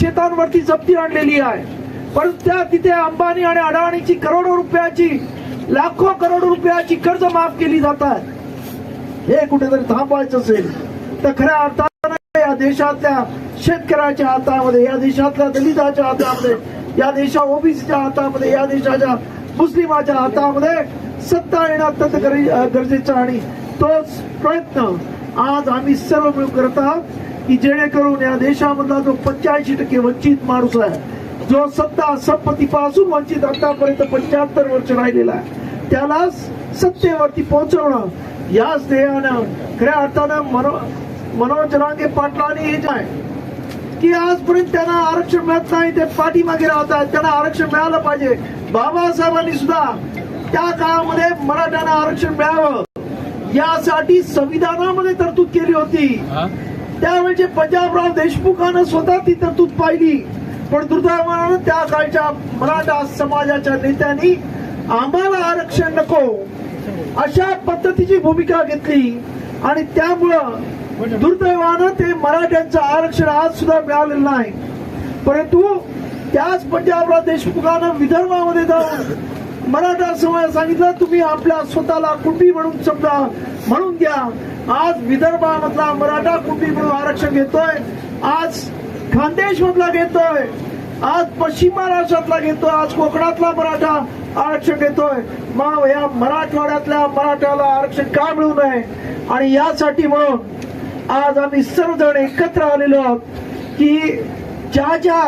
शेतांवरती जप्ती आणलेली आहे. परंतु त्या तिथे अंबानी आणि अडाणीची करोडो रुपयाची लाखो करोडो रुपयाची कर्ज माफ केली जातात. हे कुठेतरी थांबवायचं असेल तर खऱ्या अर्थानं या देशातल्या शेतकऱ्याच्या हातामध्ये या देशातल्या दलिताच्या हातामध्ये या देशा ओबीसीच्या हातामध्ये या देशाच्या मुस्लिमाच्या हातामध्ये सत्ता येणं अत्यंत गरजे- गरजेचं आणि तोच प्रयत्न आज आम्ही सर्व मिळून करत आहोत. की जेणेकरून या देशामधला जो पंच्याऐंशी टक्के वंचित माणूस आहे जो सत्ता संपत्तीपासून वंचित आतापर्यंत पंच्याहत्तर वर्ष राहिलेला आहे त्याला सत्तेवरती पोहोचवणं याच ध्येयानं खऱ्या अर्थानं मनो मनोज रांगे पाटलांनी हे आहे की आजपर्यंत त्यांना आरक्षण मिळत नाही ते पाठीमागे राहतात त्यांना आरक्षण मिळालं पाहिजे. बाबासाहेबांनी सुद्धा त्या काळामध्ये मराठ्यांना आरक्षण मिळावं यासाठी संविधानामध्ये तरतूद केली होती. त्यावेळेचे पंजाबराव देशमुखानं स्वतः ती तरतूद पाहिली. पण दुर्दैवानं त्या काळच्या मराठा समाजाच्या नेत्यांनी आम्हाला आरक्षण नको अशा पद्धतीची भूमिका घेतली. आणि त्यामुळं दुर्दैवानं ते मराठ्यांचं आरक्षण आज सुद्धा मिळालेलं नाही. परंतु त्याच पंजाबराव देशमुखानं विदर्भामध्ये जाऊन मराठा समाज सांगितलं तुम्ही आपल्या स्वतःला कुटी म्हणून समजा म्हणून द्या. आज विदर्भामधला मराठा कुणबी म्हणून आरक्षण घेतोय. आज खानदेश मधला घेतोय. आज पश्चिम महाराष्ट्रातला घेतोय. आज कोकणातला मराठा आरक्षण घेतोय. मग या मराठवाड्यातल्या मराठ्याला आरक्षण का मिळू नये? आणि यासाठी म्हणून आज आम्ही सर्वजण एकत्र आलेलो आहोत की ज्या ज्या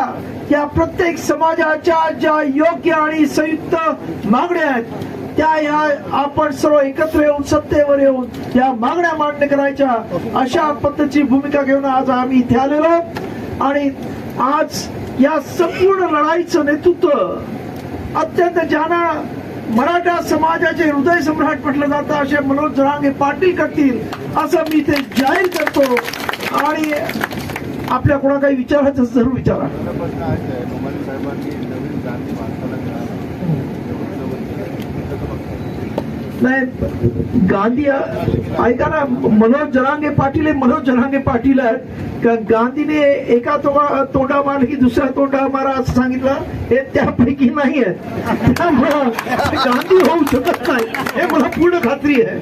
या प्रत्येक समाजाच्या ज्या योग्य आणि संयुक्त मागण्या आहेत त्या या आपण सर्व एकत्र येऊन सत्तेवर येऊन या मागण्या मान्य करायच्या अशा पद्धतीची भूमिका घेऊन आज आम्ही इथे आलेलो. आणि आज या संपूर्ण लढाईचं नेतृत्व अत्यंत ज्यांना मराठा समाजाचे हृदय सम्राट म्हटलं जातं असे मनोज जरांगे पाटील करतील असं मी ते जाहीर करतो. आणि आपल्या कोणा काही विचारायचं जरूर विचारा. नाही गांधी ऐका ना मनोज जरांगे पाटील मनोज जरांगे पाटील आहेत. का गांधीने एका तोंडा तोंडा मार की दुसऱ्या तोंडा मारा असं सांगितलं? हे त्यापैकी नाही आहे त्यामुळं गांधी होऊ शकत नाही. हे मला पूर्ण खात्री आहे.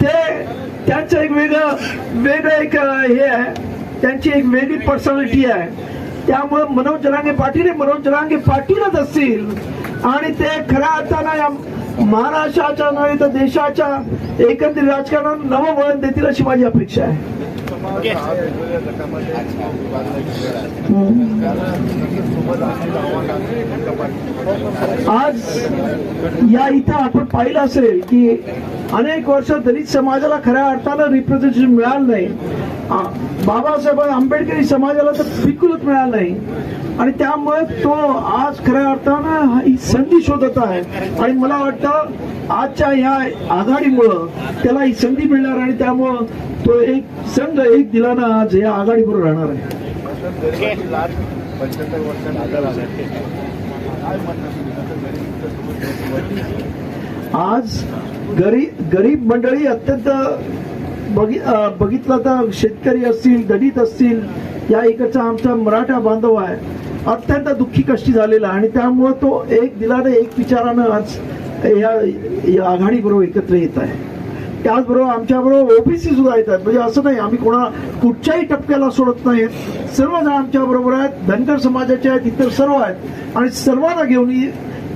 ते त्यांचं एक वेगळं वेगळं एक हे आहे. त्यांची एक वेगळी पर्सनॅलिटी आहे. त्यामुळे मनोज जरांगे पाटील हे मनोज जरांगे पाटीलच असतील. आणि ते खऱ्या अर्थानं या महाराष्ट्राच्या नव्हे तर देशाच्या एकंदरीत राजकारणात नवं वळण देतील अशी माझी अपेक्षा आहे. आज या इथं आपण पाहिलं असेल की अनेक वर्ष दलित समाजाला खऱ्या अर्थानं रिप्रेझेंटेशन मिळालं नाही. बाबासाहेब आंबेडकरी समाजाला तर बिलकुलच मिळालं नाही. आणि त्यामुळे तो आज खऱ्या अर्थानं ही संधी शोधत आहे. आणि मला वाटतं आजच्या या आघाडीमुळं त्याला ही संधी मिळणार आणि त्यामुळं तो एक संघ एक दिलानं आज या आघाडीबरोबर राहणार आहे. आज गरीब गरीब मंडळी अत्यंत बघि बघितलं तर शेतकरी असतील दलित असतील या इकडचा आमचा मराठा बांधव आहे अत्यंत दुःखी कष्टी झालेला आहे. आणि त्यामुळं तो एक दिलाने एक विचारानं आज या या आघाडीबरोबर एकत्र येत आहे. त्याचबरोबर आमच्याबरोबर ओबीसी सुद्धा येतात. म्हणजे असं नाही आम्ही कोणा कुठच्याही टप्प्याला सोडत नाहीत सर्वजण आमच्या बरोबर आहेत. धनगर समाजाचे आहेत इतर सर्व आहेत. आणि सर्वांना घेऊन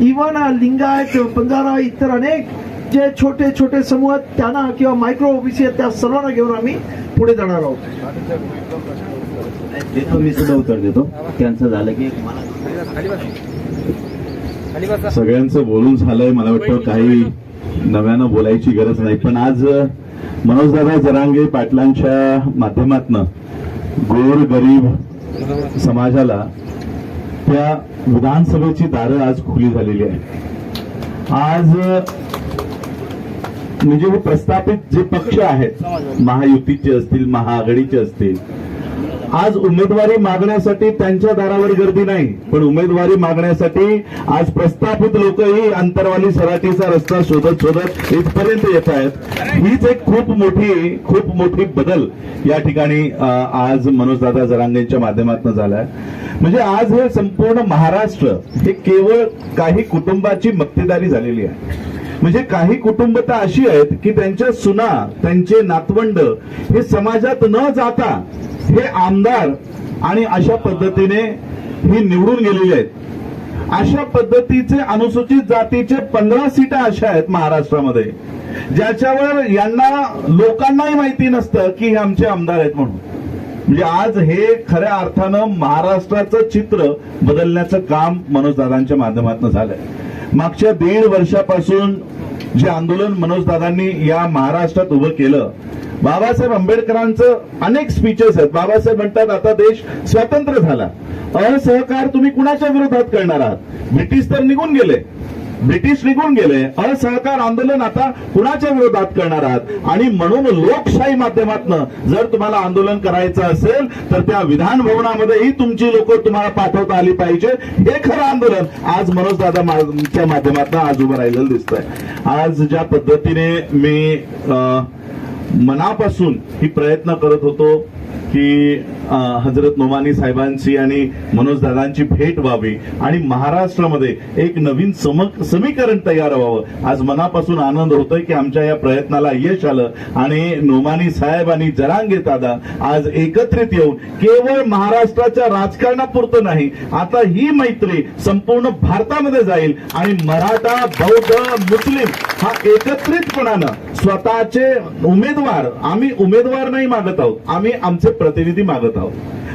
इवन लिंगायत बंजारा इतर अनेक जे छोटे छोटे समूह आहेत त्यांना किंवा मायक्रो ओबीसी आहेत त्या सर्वांना घेऊन आम्ही पुढे जाणार आहोत. देतो मी सुद्धा उत्तर देतो. त्यांचं झालं की सगळ्यांचं बोलून झालंय मला वाटतं काही नव्यानं बोलायची गरज नाही. पण आज मनोजदादा जरांगे पाटलांच्या माध्यमातनं गोर गरीब समाजाला त्या विधानसभेची दारं आज खुली झालेली आहे आज म्हणजे हे प्रस्थापित जे पक्ष आहेत महायुतीचे असतील महाआघाडीचे असतील आज उमेदवारी मागण्यासाठी त्यांच्या दारावर गर्दी नाही पण उमेदवारी मागण्यासाठी आज प्रस्थापित लोकही अंतरवाली सराटीचा रस्ता शोधत शोधत इथपर्यंत येत आहेत. हीच एक खूप मोठी खूप मोठी बदल या ठिकाणी आज मनोजदादा जरांगेंच्या माध्यमातून झालाय. म्हणजे आज हे संपूर्ण महाराष्ट्र हे केवळ काही कुटुंबाची मक्तेदारी झालेली आहे. म्हणजे काही कुटुंब तर अशी आहेत की त्यांच्या सुना त्यांचे नातवंड हे समाजात न जाता हे आमदार आणि अशा पद्धतीने ही निवडून गेलेले आहेत. अशा पद्धतीचे अनुसूचित जातीचे पंधरा सीटा अशा आहेत महाराष्ट्रामध्ये ज्याच्यावर यांना लोकांनाही माहिती नसतं की हे आमचे आमदार आहेत म्हणून. म्हणजे आज हे खऱ्या अर्थानं महाराष्ट्राचं चित्र बदलण्याचं काम मनोजदादांच्या माध्यमातून झालंय. मागच्या दीड वर्षापासून जे आंदोलन मनोजदादांनी या महाराष्ट्रात उभं केलं बाबासाहेब आंबेडकरांचं अनेक स्पीचेस आहेत. बाबासाहेब म्हणतात आता देश स्वतंत्र झाला. असहकार तुम्ही कुणाच्या विरोधात करणार आहात? ब्रिटिश तर निघून गेले. ब्रिटिश निघून गेले. असहकार आंदोलन आता कुणाच्या विरोधात करणार आहात? आणि म्हणून लोकशाही माध्यमातनं जर तुम्हाला आंदोलन करायचं असेल तर त्या विधान भवनामध्येही तुमची लोक तुम्हाला पाठवता आली पाहिजे. हे खरं आंदोलन आज मनोजदादा माध्यमातून आज उभं राहिलेलं दिसतंय. आज ज्या पद्धतीने मी अं, मनापासून ही प्रयत्न करत होतो की हजरत नोमानी साहेबांची आणि मनोज दादांची भेट व्हावी आणि महाराष्ट्रामध्ये एक नवीन समक समीकरण तयार व्हावं. आज मनापासून आनंद होतोय की आमच्या या प्रयत्नाला यश आलं आणि नोमानी साहेब आणि जरांगे दादा आज एकत्रित येऊन केवळ महाराष्ट्राच्या राजकारणापुरतं नाही आता ही मैत्री संपूर्ण भारतामध्ये जाईल आणि मराठा बौद्ध मुस्लिम हा एकत्रितपणानं स्वतःचे उमेदवार आम्ही उमेदवार नाही मागत आहोत. आम्ही आमचे प्रतिनिधी मागत आहोत.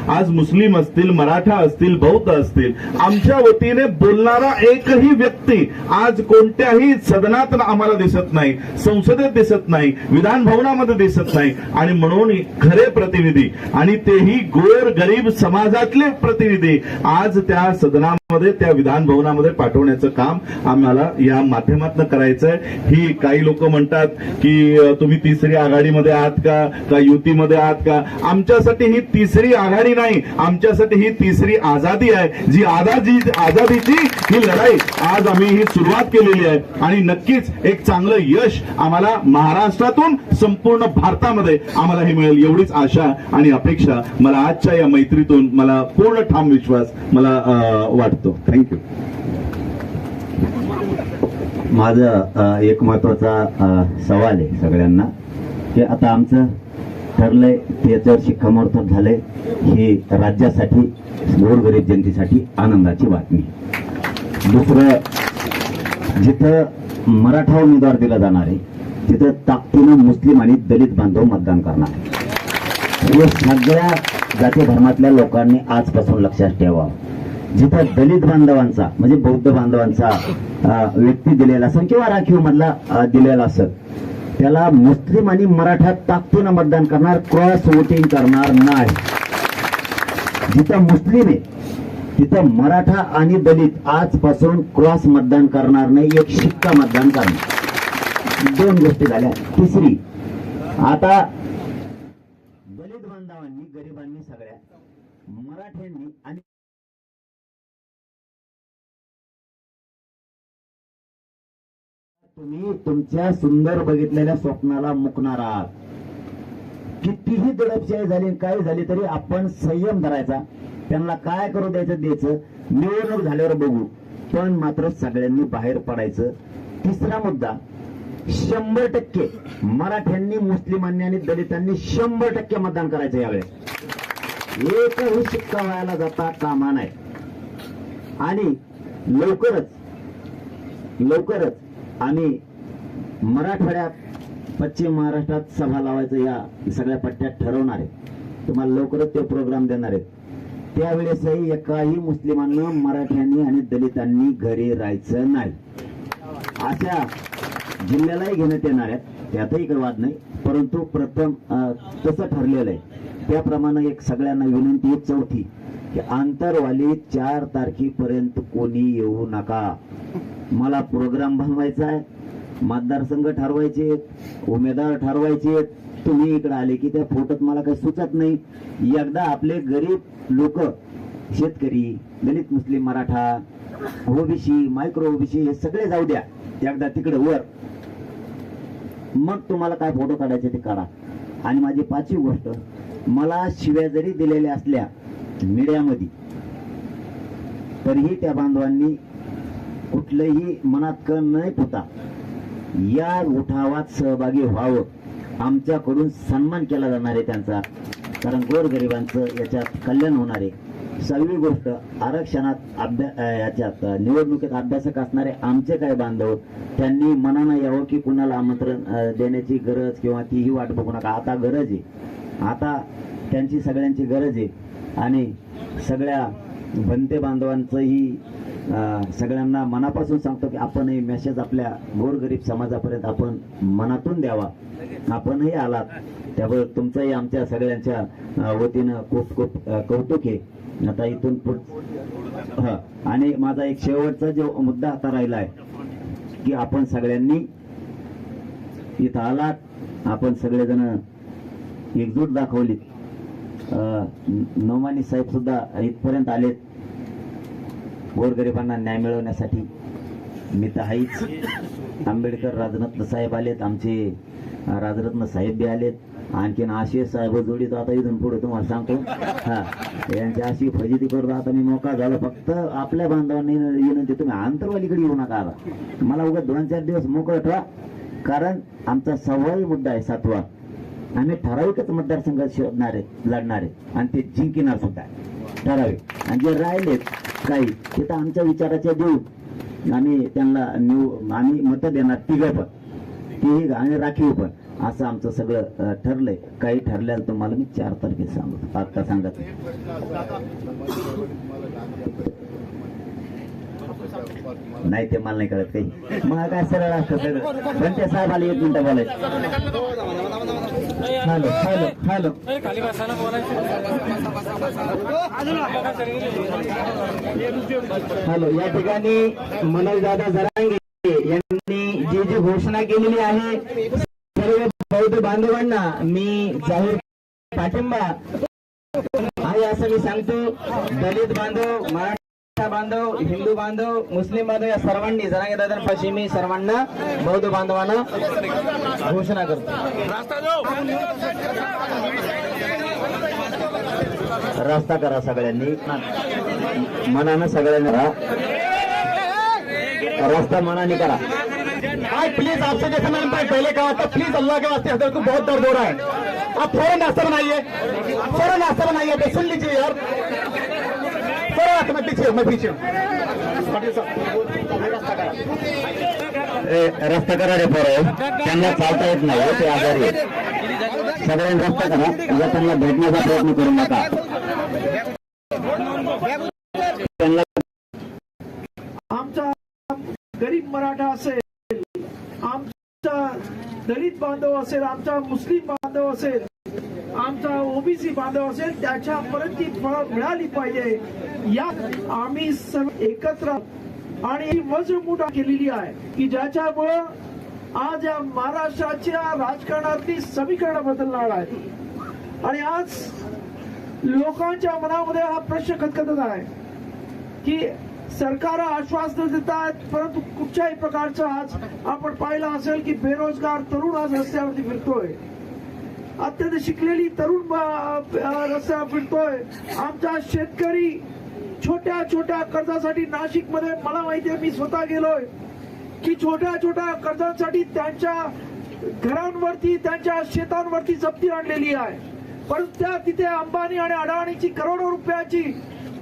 आज मुस्लिम असतील मराठा असतील बौद्ध असतील आमच्या वतीने बोलणारा एकही व्यक्ती आज कोणत्याही सदनात आम्हाला दिसत नाही संसदेत दिसत नाही विधान भवनामध्ये दिसत नाही. आणि म्हणून खरे प्रतिनिधी आणि तेही गोर गरीब समाजातले प्रतिनिधी आज त्या मध्ये त्या विधान भवनामध्ये पाठवण्याचं काम आम्हाला या माध्यमातून करायचंय. ही काही लोक म्हणतात की तुम्ही तिसरी आघाडीमध्ये आहात का? का युतीमध्ये आहात का? आमच्यासाठी ही तिसरी आघाडी नाही. आमच्यासाठी ही तिसरी आझादी आहे. जी आझादी आझादीची ही लढाई आज आम्ही ही सुरुवात केलेली आहे. आणि नक्कीच एक चांगलं यश आम्हाला महाराष्ट्रातून संपूर्ण भारतामध्ये आम्हाला हे मिळेल एवढीच आशा आणि अपेक्षा. मला आजच्या या मैत्रीतून मला पूर्ण ठाम विश्वास मला वाटतो. वाटतो थँक्यू माझं एक महत्त्वाचा सवाल आहे सगळ्यांना की आता आमचं ठरलंय त्याच्यावर शिक्कामोर्तब झालंय ही राज्यासाठी गोरगरीब जनतेसाठी आनंदाची बातमी. दुसरं जिथं मराठा उमेदवार दिला जाणार आहे तिथं ताकदीनं मुस्लिम आणि दलित बांधव मतदान करणार आहे. हे सगळ्या जाती धर्मातल्या लोकांनी आजपासून लक्षात ठेवावं. जिथं दलित बांधवांचा म्हणजे बौद्ध बांधवांचा व्यक्ती दिलेला असेल किंवा राखीव मधला दिलेला असेल त्याला मुस्लिम आणि मराठा ताकदीनं मतदान करणार क्रॉस वोटिंग करणार नाही. जिथं मुस्लिम आहे तिथं मराठा आणि दलित आजपासून क्रॉस मतदान करणार नाही एक शिक्का मतदान करणार. दोन गोष्टी झाल्या. तिसरी आता दलित बांधवांनी गरिबांनी सगळ्या मराठ्यांनी आणि तुम्ही तुमच्या सुंदर बघितलेल्या स्वप्नाला मुकणार आहात. कितीही दडपशाही झाली काय झाली तरी आपण संयम धरायचा. त्यांना काय करू द्यायचं द्यायचं निवडणूक झाल्यावर बघू. पण मात्र सगळ्यांनी बाहेर पडायचं. तिसरा मुद्दा शंभर टक्के मराठ्यांनी मुस्लिमांनी आणि दलितांनी शंभर टक्के मतदान करायचं यावेळेस. एकही शिक्का व्हायला जाता कामा नाही आणि लवकरच लवकरच आम्ही मराठवाड्यात पश्चिम महाराष्ट्रात सभा लावायचं या सगळ्या पट्ट्यात ठरवणार आहे. तुम्हाला लवकरच ते प्रोग्राम देणार आहेत त्यावेळेसही एकाही मुस्लिमांना मराठ्यांनी आणि दलितांनी घरी राहायचं नाही. अशा जिल्ह्यालाही घेण्यात येणार आहेत. त्यातही काही वाद नाही. परंतु प्रथम अं, तसं ठरलेलं आहे. त्याप्रमाणे एक सगळ्यांना विनंती आहे चौथी की आंतरवाली चार तारखेपर्यंत कोणी येऊ नका. मला प्रोग्राम बनवायचा आहे मतदारसंघ ठरवायचे उमेदवार ठरवायचे तुम्ही इकडे आले की त्या फोटोत मला काही सुचत नाही. एकदा आपले गरीब लोक शेतकरी दलित मुस्लिम मराठा ओबीसी मायक्रो ओबीसी हे सगळे जाऊ द्या. एकदा तिकडे वर. मग तुम्हाला काय फोटो काढायचे ते काढा. आणि माझी पाचवी गोष्ट मला शिव्या जरी दिलेल्या असल्या मीडियामध्ये तरीही त्या बांधवांनी कुठलंही मनात कण नाही पुता या उठावात सहभागी व्हावं. आमच्याकडून सन्मान केला जाणार आहे त्यांचा. कारण गोरगरिबांचं याच्यात कल्याण होणार आहे. सगळी गोष्ट आरक्षणात अभ्या याच्यात निवडणुकीत अभ्यासक असणारे आमचे काय बांधव त्यांनी मनानं यावं की कुणाला आमंत्रण देण्याची गरज किंवा तीही वाट बघू नका. आता गरज आहे. आता त्यांची सगळ्यांची गरज आहे. आणि सगळ्या बनते बांधवांचंही सगळ्यांना मनापासून सांगतो की आपण हे मेसेज आपल्या गोरगरीब समाजापर्यंत आपण मनातून द्यावा. आपणही आलात. त्यामुळे तुमचंही आमच्या सगळ्यांच्या वतीनं खूप खूप कौतुक आहे. आता इथून पुढ हा. आणि माझा एक शेवटचा जो मुद्दा आता राहिला आहे की आपण सगळ्यांनी इथं आलात. आपण सगळेजण एकजूट दाखवलीत. अं, साहेब सुद्धा इथपर्यंत आलेत. गोरगरिबांना न्याय मिळवण्यासाठी मी तर आहेच आंबेडकर राजरत्न साहेब आलेत आमचे राजरत्न साहेब बी आलेत. आणखीन आशिष साहेब जोडी आता इथून पुढे तुम्हाला सांगतो. हा यांची अशी फजिती करतो आता मी मोका झालो. फक्त आपल्या बांधवांनी विनंती तुम्ही आंतरवालीकडे येऊ नका आता. मला उगा दोन चार दिवस मोकळं ठेवा. कारण आमचा सव्वाही मुद्दा आहे सातवा. आम्ही ठराविकच मतदारसंघात शोधणार आहे लढणार. आहे आणि ते जिंकणार सुद्धा. ठराविक. आणि जे राहिलेत काही. तिथं तर आमच्या विचाराच्या देऊ. आम्ही त्यांना निव आम्ही मतं देणार तिघं पण. तिघ आणि राखीव पण. असं आमचं सगळं ठरलंय. काही ठरल्याला तुम्हाला मी चार तारखे सांगतो. आता सांगत नाही. ते मला नाही कळत काही. मग काय सरळ असतं सगळं? पण ते साहेब आले एक मिनिटं बोलायचं. हॅलो हॅलो हॅलो हॅलो या ठिकाणी मनोज दादा जरांगे यांनी जी जी घोषणा केलेली आहे सर्व बौद्ध बांधवांना मी जाहीर पाठिंबा. आहे असं मी सांगतो दलित बांधव मराठी बांधव हिंदू बांधव मुस्लिम बांधव या सर्वांनी जरांगे दादांपाशी मी सर्वांना बौद्ध बांधवांना घोषणा करतो. रस्ता करा सगळ्यांनी. मनानं सगळ्यांनी करा रस्ता मनाने करा. भाई प्लीज आपसे जैसे मैंने भाई पहले कहा था प्लीज अल्लाह के वास्ते हजरत को बहुत दर्द हो रहा है। आप फौरन रास्ता बनाइए। फौरन रास्ता बनाइए सुन लीजिए यार। नाश्ता मैं पीछे मैं पीछे रास्ता करा। ए, रस्ता करा रे पोरं त्यांना चालता येत नाही हो, ते आजारी. सगळ्यांनी रस्ता करा उगाच त्यांना भेटण्याचा प्रयत्न करू नका त्यांना आमचा गरीब मराठा असेल आमचा दलित बांधव असेल आमचा मुस्लिम बांधव असेल आमचा ओबीसी बांधव असेल त्याच्यापर्यंत ती फळं मिळाली पाहिजे या आम्ही सर्व एकत्र आणि ही वज्रमुठा केलेली आहे की ज्याच्यामुळं आज या महाराष्ट्राच्या राजकारणातली समीकरण बदलणार आहेत. आणि आज लोकांच्या मनामध्ये हा प्रश्न खतखतत आहे की सरकार आश्वासन देत आहेत परंतु कुठच्याही प्रकारचं आज आपण पाहिलं असेल की बेरोजगार तरुण आज रस्त्यावरती फिरतोय. अत्यंत शिकलेली तरुण रस्त्यावर फिरतोय. आमचा शेतकरी छोट्या छोट्या कर्जासाठी नाशिकमध्ये मला माहिती आहे मी स्वतः गेलोय. की छोट्या छोट्या कर्जांसाठी त्यांच्या घरांवरती त्यांच्या शेतांवरती जप्ती आणलेली आहे. परंतु त्या तिथे अंबानी आणि अडाणीची करोडो रुपयाची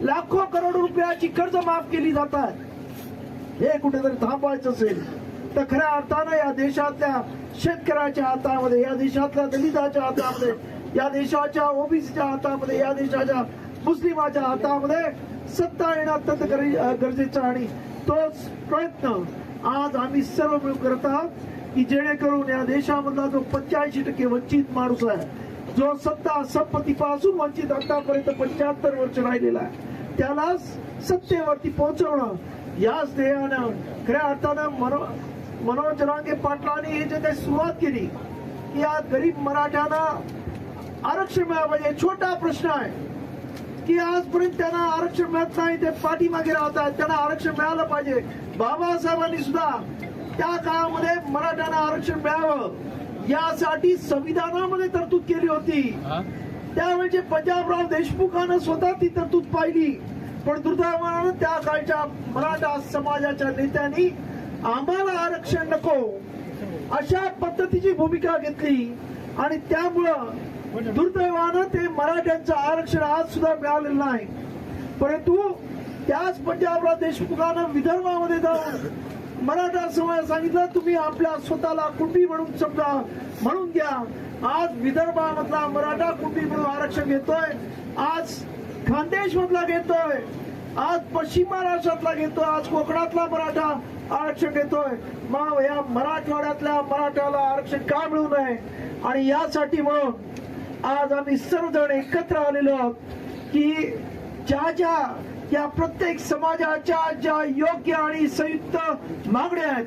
लाखो करोडो रुपयाची कर्ज माफ केली जातात हे कुठेतरी थांबवायचं असेल तर खऱ्या अर्थानं या देशातल्या शेतकऱ्याच्या हातामध्ये या देशातल्या दलिताच्या हातामध्ये या देशाच्या ओबीसीच्या हातामध्ये या देशाच्या मुस्लिमाच्या हातामध्ये सत्ता येणं अत्यंत गरजे- गरजेचं आणि तोच प्रयत्न आज आम्ही सर्व मिळून करत आहोत की जेणेकरून या देशामधला जो पंच्याऐंशी टक्के वंचित माणूस आहे जो सत्ता संपत्तीपासून वंचित आतापर्यंत पंच्याहत्तर वर्ष राहिलेला आहे त्याला सत्तेवरती पोहोचवणं याच ध्येयानं खऱ्या अर्थानं मनो मनोज रांगे पाटलांनी हे जे काही सुरुवात केली की या गरीब मराठ्यांना आरक्षण मिळावं पाहिजे छोटा प्रश्न आहे. की आजपर्यंत त्यांना आरक्षण मिळत नाही ते पाठीमागे राहतात त्यांना आरक्षण मिळालं पाहिजे. बाबासाहेबांनी सुद्धा त्या काळामध्ये मराठ्यांना आरक्षण मिळावं यासाठी संविधानामध्ये तरतूद केली होती. त्यावेळेचे पंजाबराव देशमुखानं स्वतः ती तरतूद पाहिली. पण दुर्दैवानं त्या काळच्या मराठा समाजाच्या नेत्यांनी आम्हाला आरक्षण नको अशा पद्धतीची भूमिका घेतली. आणि त्यामुळं दुर्दैवानं ते मराठ्यांचं आरक्षण आज सुद्धा मिळालेलं नाही. परंतु त्याच पंजाबराव देशमुखानं विदर्भामध्ये जाऊन मराठा समाज सांगितलं तुम्ही आपल्या स्वतःला कुंडी म्हणून समजा म्हणून घ्या. आज विदर्भामधला मराठा कुणबी म्हणून आरक्षण घेतोय. आज खानदेश मधला घेतोय. आज पश्चिम महाराष्ट्रातला घेतोय. आज कोकणातला मराठा आरक्षण घेतोय. मग या मराठवाड्यातल्या मराठ्याला आरक्षण का मिळू नये? आणि यासाठी मग आज आम्ही सर्वजण एकत्र आलेलो आहोत की ज्या ज्या या प्रत्येक समाजाच्या ज्या योग्य आणि संयुक्त मागण्या आहेत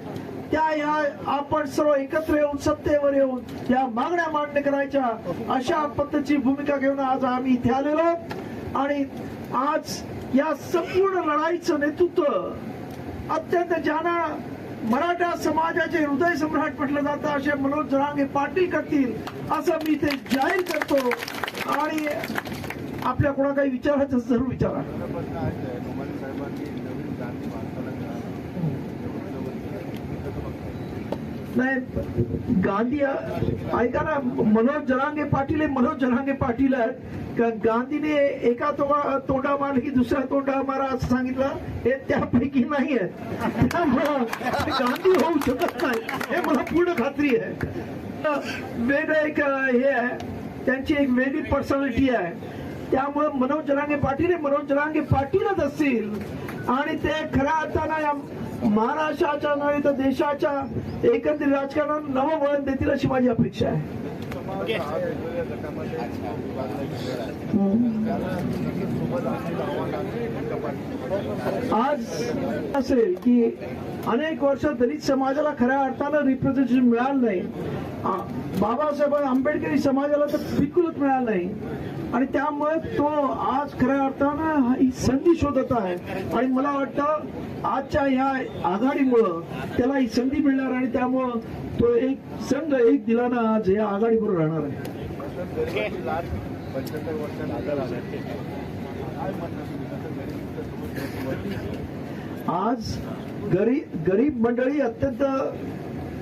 त्या या आपण सर्व एकत्र येऊन सत्तेवर येऊन या मागण्या मान्य करायच्या अशा पद्धतीची भूमिका घेऊन आज आम्ही इथे आलेलो आहोत. आणि आज या संपूर्ण लढाईचं नेतृत्व अत्यंत ज्यांना मराठा समाजाचे हृदय सम्राट म्हटलं जातं असे मनोज जरांगे पाटील करतील असं मी ते जाहीर करतो. आणि आपल्या कोणा काही विचारायचं जरूर विचारा. नाही गांधी ऐका ना मनोज जरांगे पाटील हे मनोज जरांगे पाटील आहेत. गांधीने एका तोंडा तोंडा मार की दुसऱ्या तोंडा मारा असं सांगितलं हे त्यापैकी नाही आहे गांधी होऊ शकत नाही. हे मला पूर्ण खात्री आहे. वेगळं एक हे आहे. त्यांची एक वेगळी पर्सनॅलिटी आहे. त्यामुळं मनोज जरांगे पाटील हे मनोज जरांगे पाटीलच असतील. आणि ते खऱ्या अर्थानं या महाराष्ट्राच्या नव्हे तर देशाच्या एकंदरीत राजकारणात नवं वळण देतील अशी माझी अपेक्षा आहे. आज असेल की अनेक वर्ष दलित समाजाला खऱ्या अर्थानं रिप्रेझेंटेशन मिळालं नाही. बाबासाहेब आंबेडकरी समाजाला तर बिलकुलच मिळालं नाही. आणि त्यामुळे तो आज खऱ्या अर्थानं ही संधी शोधत आहे. आणि मला वाटतं आजच्या ह्या आघाडीमुळं त्याला ही संधी मिळणार आणि त्यामुळं तो एक संघ एक दिलानं आज या आघाडीबरोबर राहणार आहे. आज गरीब गरीब मंडळी अत्यंत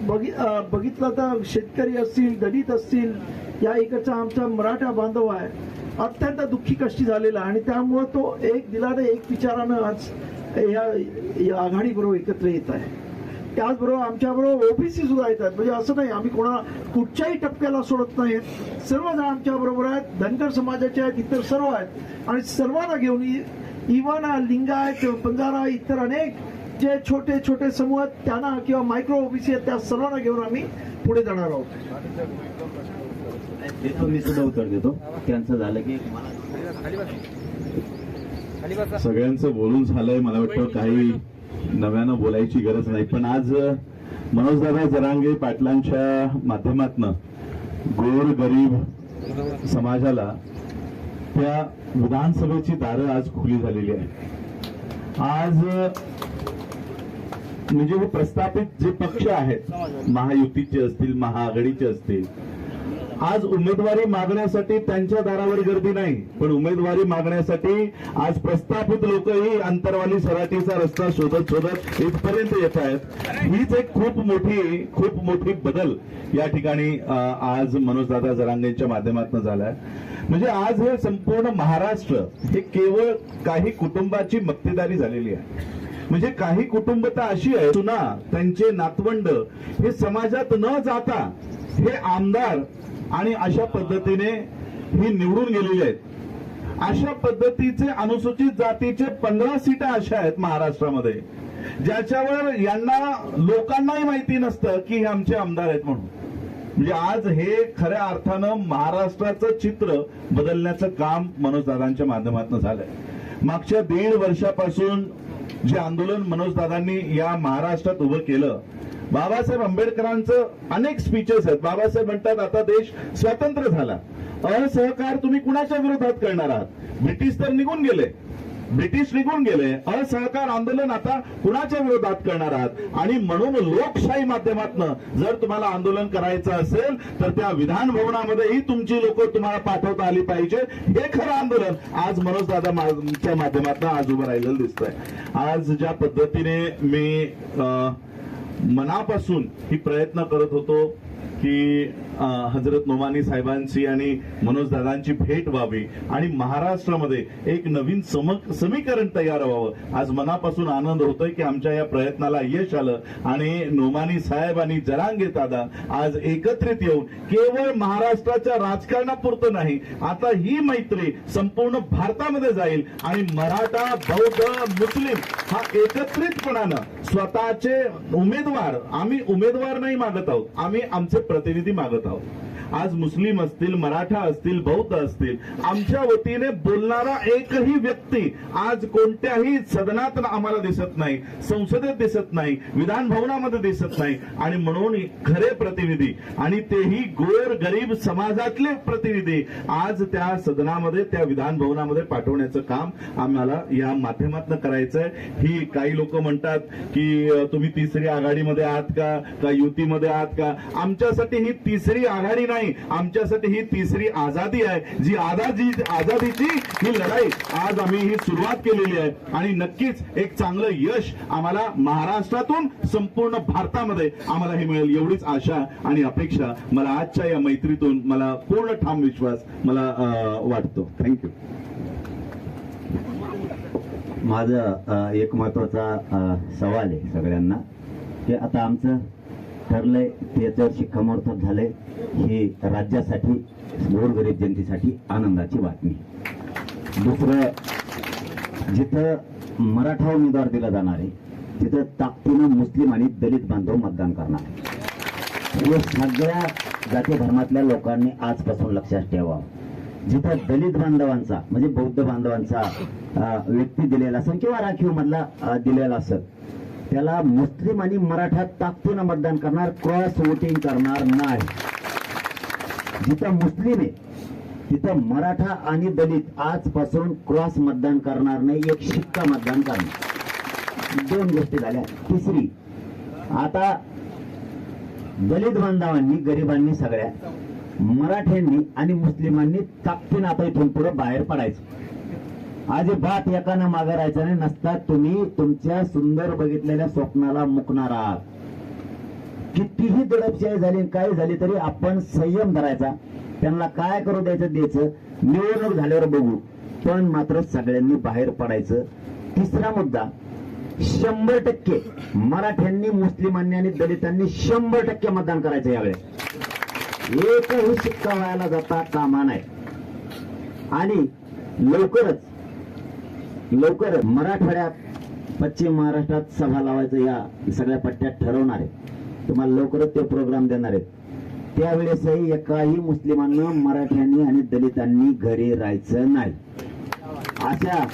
बघि बघितलं तर शेतकरी असतील दलित असतील या इकडचा आमचा मराठा बांधव आहे. अत्यंत दुःखी कष्टी झालेला आहे आणि त्यामुळं तो एक दिलाने एक विचारानं आज या या आघाडीबरोबर एकत्र येत आहे. त्याचबरोबर आमच्याबरोबर ओबीसी सुद्धा येतात. म्हणजे असं नाही आम्ही कोणा कुठच्याही टप्प्याला सोडत नाहीत सर्वजण आमच्या बरोबर आहेत. धनगर समाजाचे आहेत इतर सर्व आहेत. आणि सर्वांना घेऊन इव्हन लिंगायत बंजारा इतर अनेक जे छोटे छोटे समूह आहेत त्यांना किंवा मायक्रो ओबीसी आहेत त्या सर्वांना घेऊन आम्ही पुढे जाणार आहोत. मी सुद्धा उत्तर देतो. त्यांचं झालं की मला सगळ्यांचं बोलून झालंय मला वाटतं काही नव्यानं बोलायची गरज नाही. पण आज मनोजदादा जरांगे पाटलांच्या माध्यमातनं गोर गरीब समाजाला त्या विधानसभेची दारं आज खुली झालेली आहेत. आज म्हणजे हे प्रस्थापित जे पक्ष आहेत महायुतीचे असतील महाआघाडीचे असतील आज उमेदवारी मागण्यासाठी त्यांच्या दारावर गर्दी नाही पण उमेदवारी मागण्यासाठी आज प्रस्थापित लोकही अंतरवाली सराटीचा रस्ता शोधत शोधत इथपर्यंत येत आहेत. हीच एक खूप मोठी खूप मोठी बदल या ठिकाणी आज मनोजदादा जरांगेंच्या माध्यमातून झालाय. म्हणजे आज हे संपूर्ण महाराष्ट्र हे केवळ काही कुटुंबाची मक्तेदारी झालेली आहे. म्हणजे काही कुटुंब तर अशी आहे सुना त्यांचे नातवंड हे समाजात न जाता हे आमदार आणि अशा पद्धतीने ही निवडून गेलेले आहेत. अशा पद्धतीचे अनुसूचित जातीचे पंधरा सीटा अशा आहेत महाराष्ट्रामध्ये ज्याच्यावर यांना लोकांनाही माहिती नसतं की हे आमचे आमदार आहेत म्हणून. म्हणजे आज हे खऱ्या अर्थानं महाराष्ट्राचं चित्र बदलण्याचं काम मनोजदादांच्या माध्यमातून झालंय. मागच्या दीड वर्षापासून जे आंदोलन मनोजदादांनी या महाराष्ट्रात उभं केलं बाबासाहेब आंबेडकरांचं अनेक स्पीचेस आहेत. बाबासाहेब म्हणतात आता देश स्वतंत्र झाला. असहकार तुम्ही कुणाच्या विरोधात करणार आहात? ब्रिटिश तर निघून गेले. ब्रिटिश निघून गेले. असहकार आंदोलन आता कुणाच्या विरोधात करणार आहात? आणि म्हणून लोकशाही माध्यमातून जर तुम्हाला आंदोलन करायचं असेल तर त्या विधान भवनामध्येही तुमची लोक तुम्हाला पाठवता आली पाहिजे. हे खरं आंदोलन आज मनोज दादाच्या माध्यमातून आज उभं राहिलेलं दिसतंय. आज ज्या पद्धतीने मी अं, मनापासून ही प्रयत्न करत होतो की हजरत नोमानी साहेबांची आणि मनोज दादांची भेट व्हावी आणि महाराष्ट्रामध्ये एक नवीन समक समीकरण तयार व्हावं. आज मनापासून आनंद होतोय की आमच्या या प्रयत्नाला यश आलं आणि नोमानी साहेब आणि जरांगे दादा आज एकत्रित येऊन केवळ महाराष्ट्राच्या राजकारणापुरतं नाही आता ही मैत्री संपूर्ण भारतामध्ये जाईल आणि मराठा बौद्ध मुस्लिम हा एकत्रितपणानं स्वतःचे उमेदवार आम्ही उमेदवार नाही मागत आहोत आम्ही आमचे प्रतिनिधी मागत आहोत आज मुस्लिम असतील मराठा असतील बौद्ध असतील आमच्या वतीने बोलणारा एकही व्यक्ती आज कोणत्याही सदनात आम्हाला दिसत नाही संसदेत दिसत नाही विधान भवनामध्ये दिसत नाही. आणि म्हणून खरे प्रतिनिधी आणि तेही गोर गरीब समाजातले प्रतिनिधी आज त्या सदनामध्ये त्या विधान भवनामध्ये पाठवण्याचं काम आम्हाला या माध्यमातून करायचंय. ही काही लोक म्हणतात की तुम्ही तिसरी आघाडीमध्ये आहात का? का युतीमध्ये आहात का? आमच्यासाठी ही तिसरी आघाडी नाही. आमच्यासाठी ही तिसरी आझादी आहे. जी आझादी आझादीची ही लढाई आज आम्ही ही सुरुवात केलेली आहे. आणि नक्कीच एक चांगलं यश आम्हाला महाराष्ट्रातून संपूर्ण भारतामध्ये आम्हाला हे मिळेल एवढीच आशा आणि अपेक्षा मला आजच्या या मैत्रीतून मला पूर्ण ठाम विश्वास मला वाटतो. थँक्यू माझं एक महत्त्वाचा सवाल आहे सगळ्यांना. की आता आमचं ठरलंय त्याच्यावर शिक्कामोर्तब झालंय ही राज्यासाठी गोरगरीब जनतेसाठी आनंदाची बातमी. दुसरं जिथं मराठा उमेदवार दिला जाणार आहे तिथं ताकदीनं मुस्लिम आणि दलित बांधव मतदान करणार हे सगळ्या जाती धर्मातल्या लोकांनी आजपासून लक्षात ठेवावं. जिथं दलित बांधवांचा म्हणजे बौद्ध बांधवांचा अं, व्यक्ती दिलेला असेल किंवा राखीव मधला दिलेला असेल त्याला मुस्लिम आणि मराठा ताकदीनं मतदान करणार क्रॉस वोटिंग करणार नाही. जिथं मुस्लिम आहे तिथं मराठा आणि दलित आजपासून क्रॉस मतदान करणार नाही एक शिक्का मतदान करणार. दोन गोष्टी झाल्या. तिसरी आता दलित बांधवांनी गरिबांनी सगळ्या मराठ्यांनी आणि मुस्लिमांनी ताकदीनं आता इथून पुढे बाहेर पडायचं. अजिबात एकानं मागे राहायचं नाही नसता तुम्ही तुमच्या सुंदर बघितलेल्या स्वप्नाला मुकणार आहात. कितीही दडपशाही झाली काय झाली तरी आपण संयम धरायचा. त्यांना काय करू द्यायचं द्यायचं निवडणूक झाल्यावर बघू. पण मात्र सगळ्यांनी बाहेर पडायचं. तिसरा मुद्दा शंभर टक्के मराठ्यांनी मुस्लिमांनी आणि दलितांनी शंभर टक्के मतदान करायचं यावेळेस एकही शिक्का व्हायला जाता कामा नाही आणि लवकरच लवकर मराठवाड्यात पश्चिम महाराष्ट्रात सभा लावायचं या सगळ्या पट्ट्यात ठरवणार आहे. तुम्हाला लवकरच ते प्रोग्राम देणार आहेत. त्यावेळेसही एकाही मुस्लिमांना मराठ्यांनी आणि दलितांनी घरी राहायचं नाही. अशा